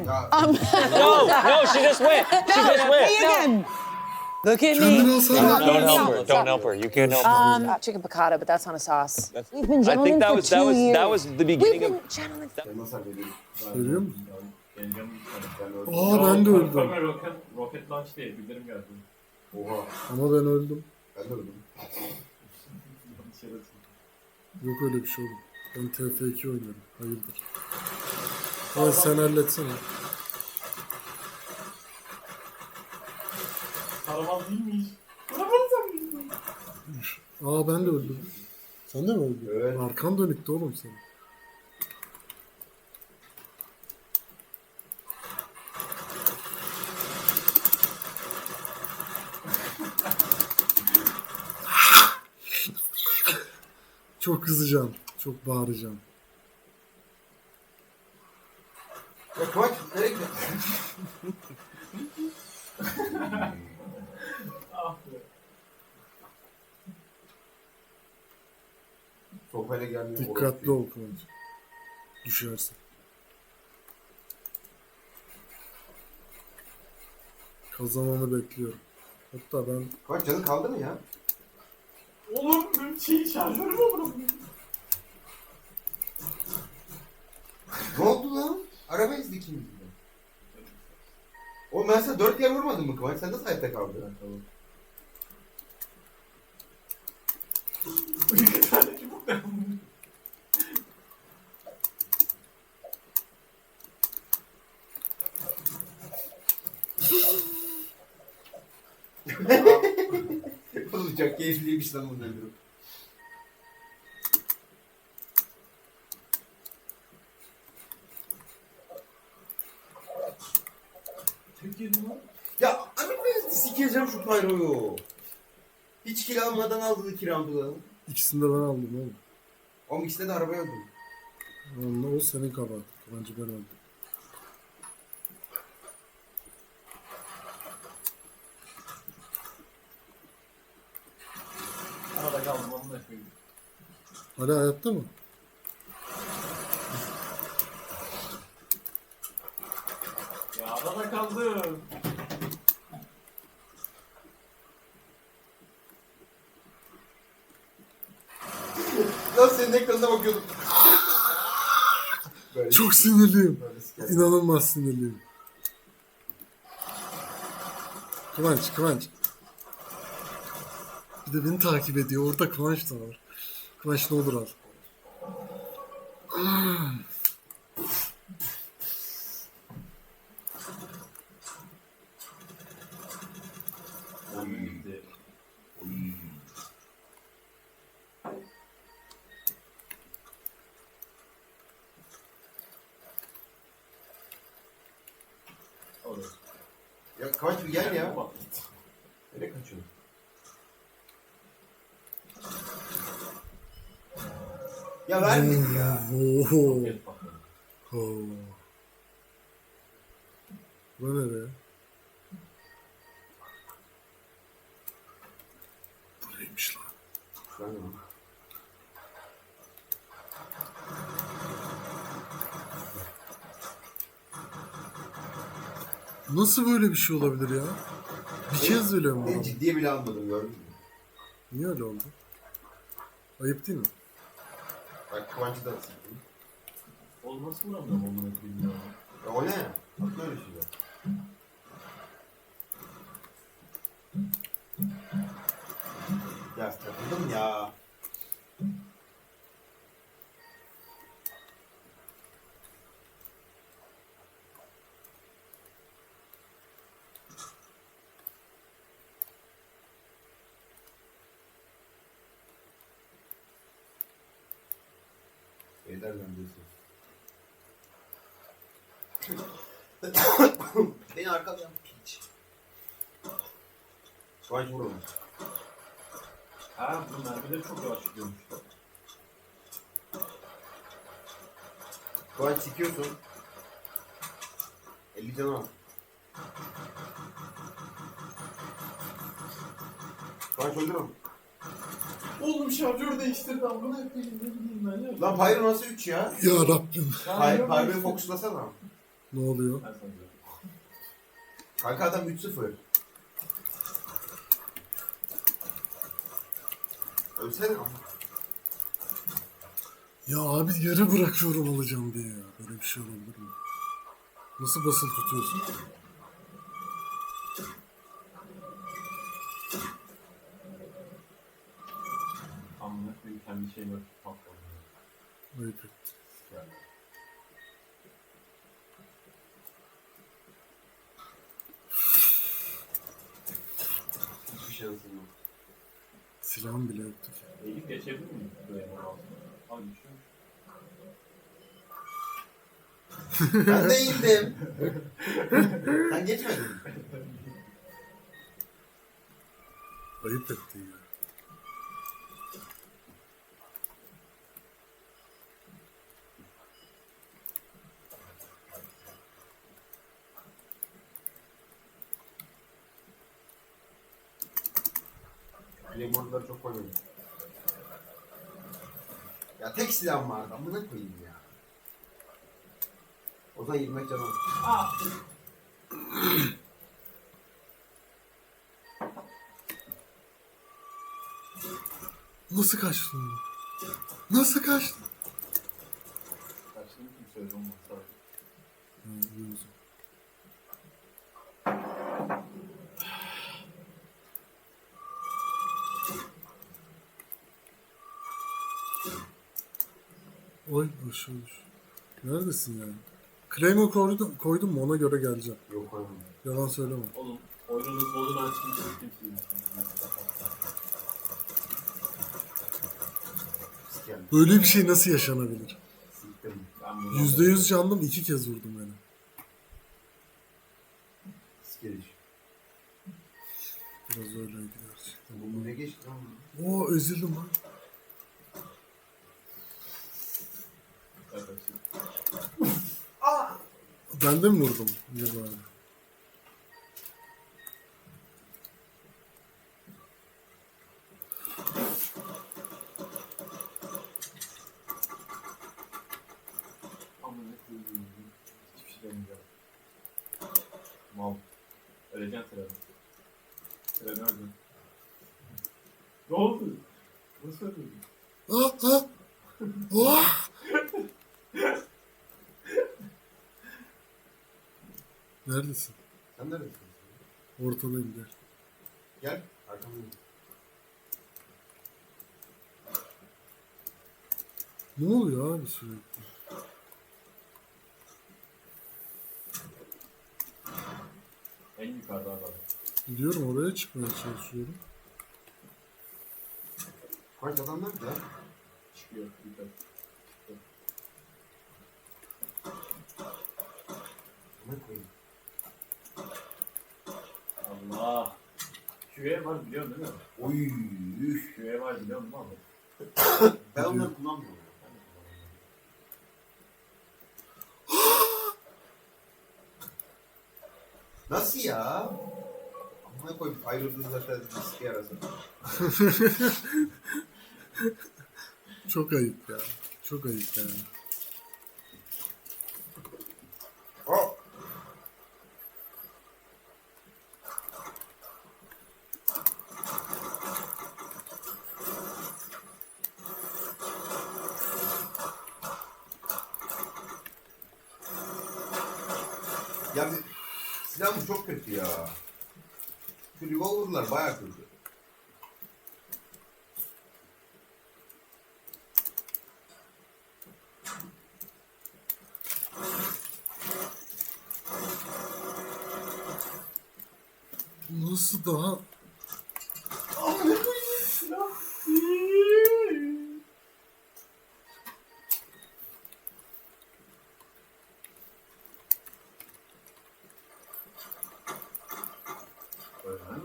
again. Um, No, no, she just went. She just me went. again. Look at Kendine me. hasar Don't verme. help her. Don't help her. You can't help her. Um, chicken piccata, but that's on a sauce. That's- We've been I gentlemen think that for was that two was that was the We've beginning been of. gentlemen. ben nasıl veriyorum? Musun? Geleceğim. Ben öldüm. Aa ben de öldüm. Kamera roket, roket launch diye bildirim geldi. Oha. Ama ben öldüm. Ben de öldüm. Yok öyle bir şey oğlum. Ben TF2 oynuyorum. Hayırdır. Hadi sen halletsene. Karavan değilmiş. Karavan sanmıştım. Aa ben de öldüm. Sen de mi öldün? Evet. Arkan dönüktü oğlum senin. Çok kızacağım. Çok bağıracağım. Ya Kıvanç nereye gidiyorsun? Ah. Sopayla gelmiyor. Dikkatli ol Kıvanç. Düşersin. Kazananı bekliyorum. Hatta ben Kıvanç canın kaldı mı ya? Oğlum şey şarjörü mü olur? Ne oldu lan? Araba ezdi ikimiz de. Oğlum ben sana dört yer vurmadım mı Kıvanç? Sen nasıl hayatta kaldın? İki tane çubuk ne? Oğlum çok keyifliymiş lan bunu öldürüp. Türkiye'de mi? Ya abi ben sikeceğim şu pyroyu. Hiç kill almadan aldı kiramdı lan. ikisini de ben aldım oğlum. Oğlum ikisinde de arabaya öldüm. Onunla o senin kabahatin. Kıvancı ben öldüm. Arada kaldım onunla koyayım. Hala hayatta mı? Ya arada kaldım. Lan senin ekranına bakıyordum. Böyle, Çok sinirliyim. İnanılmaz sinirliyim. Kıvanç, Kıvanç. Bir de beni takip ediyor. Orada Kıvanç da var. Kıvanç ne olur al. Ya Kıvanç bir gel ya. Nereye kaçıyorsun? Ya vermedi ya. Patladı. Oo. Bu nereye? Buraymış lan. Vermedi. Nasıl böyle bir şey olabilir ya? Bir kez bile mi oldu? ciddiye bile almadım gördün mü? Niye öyle oldu? Ayıp değil mi? Bak Kıvanç'ı da. Olması vuramıyorum onu koyayım ya. Ya o ne? Atma öyle şeyler. Eder diyorsun. Beni arkalayan piç. Kıvanç vur onu. Ha bu mermileri çok yavaş gidiyormuş. Kıvanç sikiyorsun. 50 canı al. Kıvanç öldür onu. Oğlum şarjör değiştirdi amına koyayım ne bileyim ben ya. Lan Pyro nasıl 3 ya? Ya Rabbim. Py- Pyro'yu fokuslasana. Ne oluyor? Kanka adam 3-0. Ölsene ama. Ya abi yere bırakıyorum alacağım diye ya. Böyle bir şey olabilir mi? Nasıl basılı tutuyorsun? Kendi patladı. Ayıp etti. Yani. Hiçbir yok. Silahım bile yoktu ki. Eğilip geçebilir miyim? Böyle altına. Al geçiyorum. Ben de eğildim. Sen geçmedin? Ayıp etti ya. Playboard'ları çok koymadım. Ya tek silahım vardı. Amına koyayım ya. O zaman 20 canım. Nasıl kaçtın? Nasıl kaçtın? Kaçtığını kim söyledi olmaz. Tabii. Ha, iyi o zaman. Oy düş. Neredesin yani? Claymore koydum, koydum mu ona göre geleceğim. Yok koymadım. Yalan söyleme. Oğlum ben şimdi kimseyim. Sikerim. Böyle bir şey nasıl yaşanabilir? Siktim. Ben bunu Yüzde yüz candım iki kez vurdum beni. Sikeriş. Biraz öyleydi gerçekten. Bu ne geçti lan? Oo ezildim lan. Evet. Ben de mi vurdum? Amına koyayım. Hiçbir şey demeyeceğim. Mal. Öleceksin treni. Treni öldü. Ne oldu? Nasıl öldü? Ah. Ah. Neredesin? Sen neredesin? Ortadayım gel. Gel. Ne oluyor abi sürekli? En yukarıda adam. Gidiyorum oraya çıkmaya çalışıyorum. Kaç adam nerede? Çıkıyor. Yukarı. Amına koyayım. Allah. QA var biliyorsun değil mi? Oy. QA var biliyorsun değil mi abi? Ben onları kullanmıyorum. Nasıl ya? Amına koyayım ayrıldı zaten riski arası. Çok ayıp ya. Çok ayıp yani. Oh! Ya bir- silahım çok kötü ya. Şu revolver'lar baya kötü. Nasıl daha...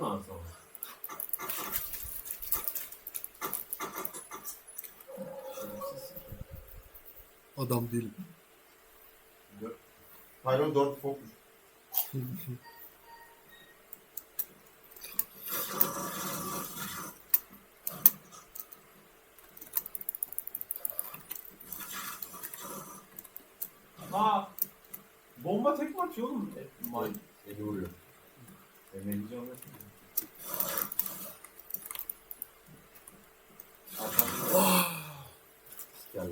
Lazım ama. Şerefsiz. Adam. Gör- Pyron 4 Focus. Aa! Bomba tek atıyor oğlum? E, May. Eli vuruyor. Emeli canı. Gel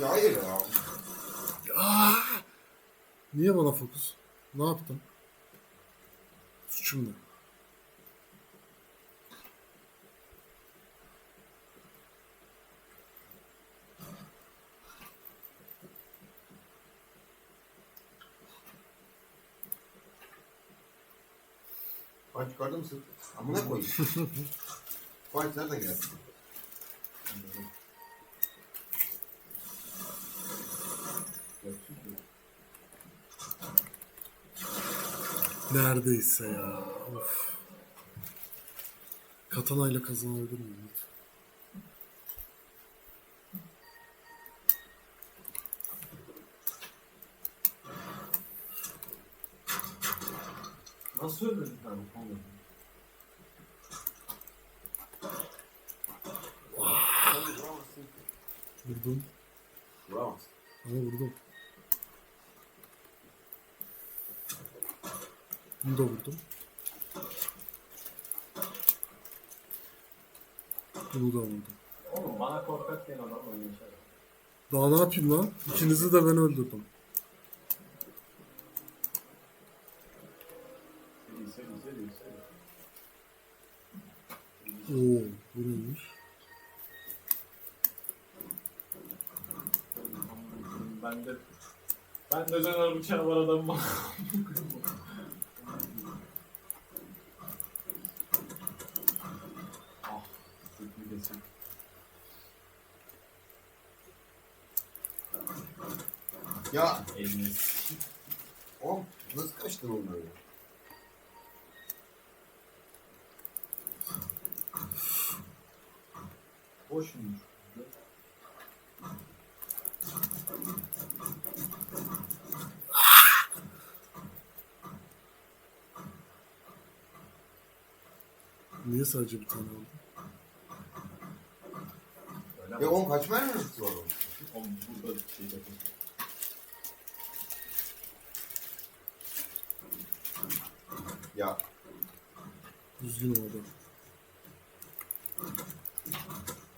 Ya hayır ya. Niye bana fokus? Ne yaptım? Suçum ne? Fan çıkardı mısın? Amına koyayım. Fan nereden geldi? Neredeyse ya. Of. Katanayla kazanabilir miyim? Nasıl öldürdün bu konuda? Vurdum. Bravo. Ama vurdum. Bunu da vurdum. Bunu da vurdum. Oğlum bana korkak diyen adam şey. Daha ne yapayım lan? İkinizi de ben öldürdüm. Oo, bu neymiş? Ben de ben de döner bıçağı var adam bak. ah, kötü geçin. Ya Elini oğlum nasıl kaçtın onları? Boşmuş. Niye sadece bir tane? Öyle Ya mi? oğlum kaç mermi tuttu oğlum? Oğlum burada bir şey yapın. Ya Düzgün oldu.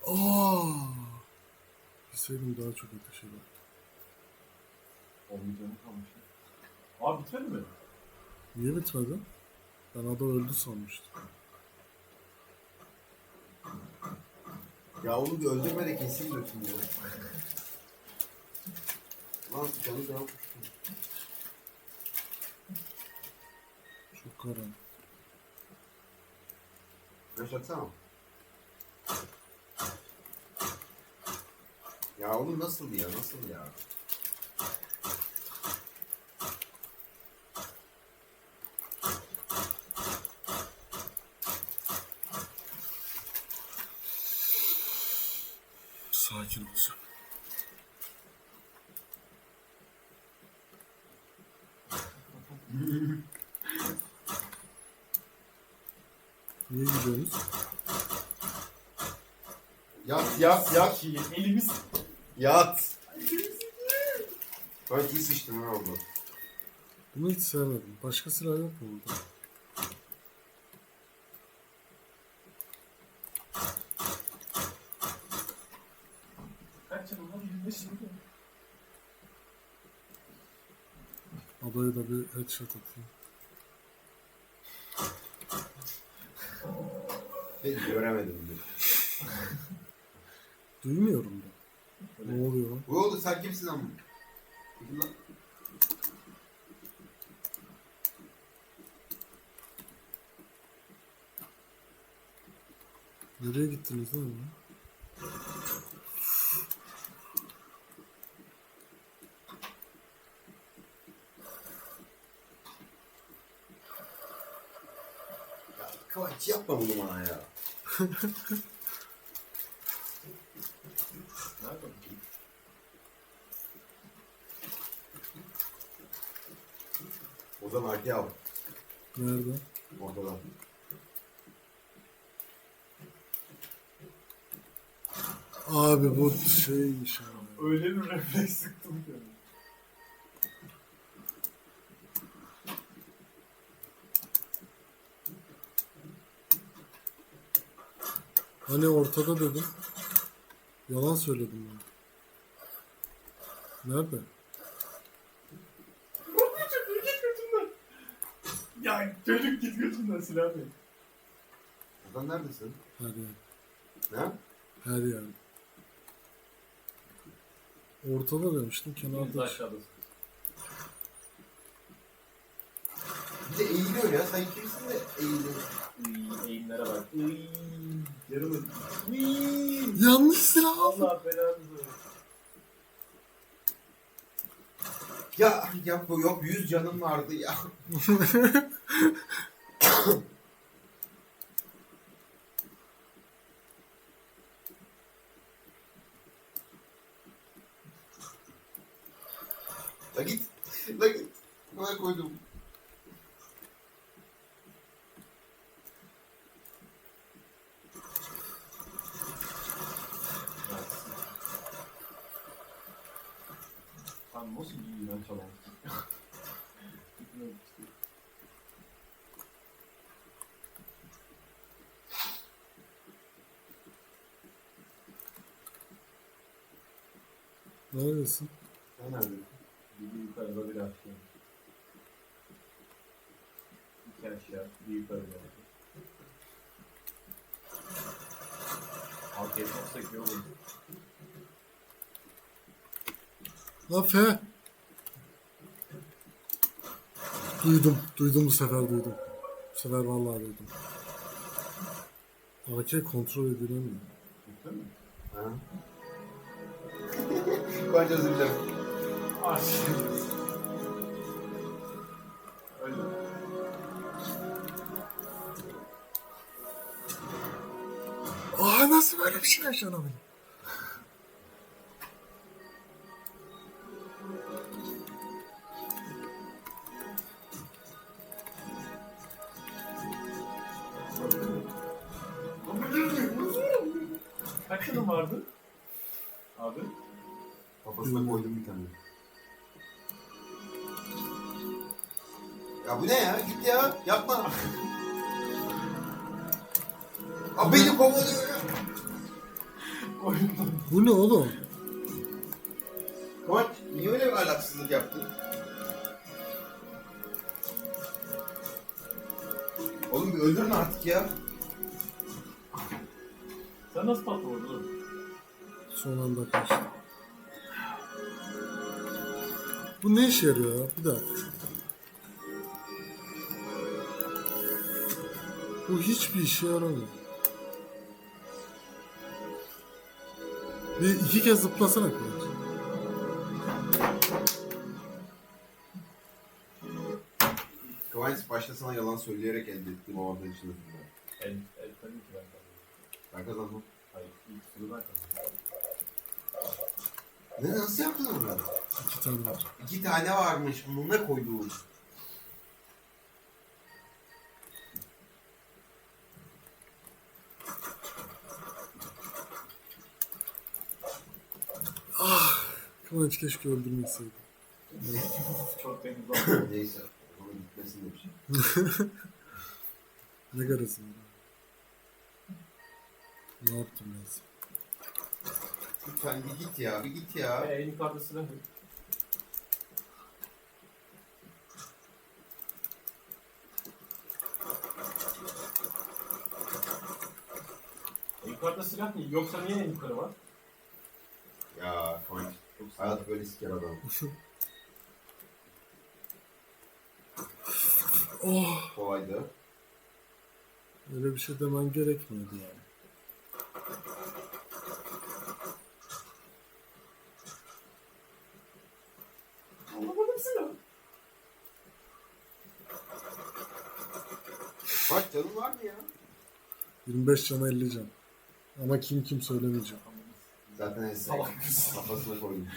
Aa! Bilseydim daha çok ateş eder. Oğlum canım kalmış. Abi bitmedi mi? Niye bitmedi? Ben adam öldü sanmıştım. ya onu bir öldürme de kesin götüm ya. Lan canı canı Çok karanlık. Flash Ya oğlum nasıl ya nasıl ya? Sakin olacağım. Niye gidiyorsunuz? Yat yat yat Şey, elimiz yat. Ben iyi sıçtım ha oldu. Bunu hiç sevmedim. Başka silah yok mu burada? kaç yıl var? 25 yıl. Adaya da bir headshot atayım. Ben göremedim. Duymuyorum da. Ne oluyor lan? Bu oldu sen kimsin ama? Nereye gittiniz lan? Kıvanç yapma bunu bana ya. Nerede bu? O zaman arkaya al. Nerede? Ortadan. Abi bu şeymiş abi. Öyle bir refleks sıktım ki. Hani ortada dedim. Yalan söyledim ben. Nerede? Çocuk git götünden. Ya çocuk git götünden silah ver. Ozan neredesin? Her yer. Ne? Her yer. Ortada demiştim Biz kenarda. aşağıdasın. Bir de eğiliyor ya. Sen kimsin de eğiliyor? Iy, eğimlere bak. Iy, yarım. Iy, Yanlış silah aldım. Allah belanı versin. Ya yap yok 100 canım vardı ya. La git. La git. Bana koydum. Sen iğrenç adamsın? Neredesin? Sen neredesin? Bir yukarıda bir aşağı. İki aşağı, bir yukarı bir aşağı. Alt etmezsek iyi olur. La Duydum. Duydum bu sefer duydum. Bu sefer vallahi duydum. AK kontrol edilemiyor. Bitti mi? Ha? Aşağı. Öyle. Aa nasıl böyle bir şey yaşanabilir? Vardı? Abi. Kafasına koydum bir tane. Ya bu ne ya? Git ya. Yapma. Abi beni kovalıyor ya. Oyundan. Bu ne oğlum? Kıvanç niye öyle bir alaksızlık yaptın? Oğlum bir öldürün artık ya. Sen nasıl patlı oldun? Son anda kaçtı. Bu ne işe yarıyor ya? Bir dakika. Bu hiçbir işe yaramıyor. Bir iki kez zıplasana Kıvanç. Kıvanç başta sana yalan söyleyerek elde ettiğim avantajını. El, el tabii ki ben kazandım. Ben kazandım. Hayır, ilk turu ben kazandım. Ne nasıl yaptın onu? İki tane var. İki tane varmış. Bunu ne koyduğum? Kıvanç keşke öldürmeseydi. Çok temiz oldu. Neyse. Onun gitmesin de bir şey. Ne garası? Ne yaptım ben? Lütfen bir git ya. Bir git ya. Ee, en yukarıda. En yukarıda silah mı? Yoksa niye en yukarı var? Ya Kıvanç. Hayat böyle siker adam. Oh! Kolaydı. Öyle bir şey demen gerekmiyordu yani. Silah. Bak canın var mı ya? 25 cana 50 can. Ama kim kim söylemeyeceğim. Zaten Salak mısın? kafasına koydum.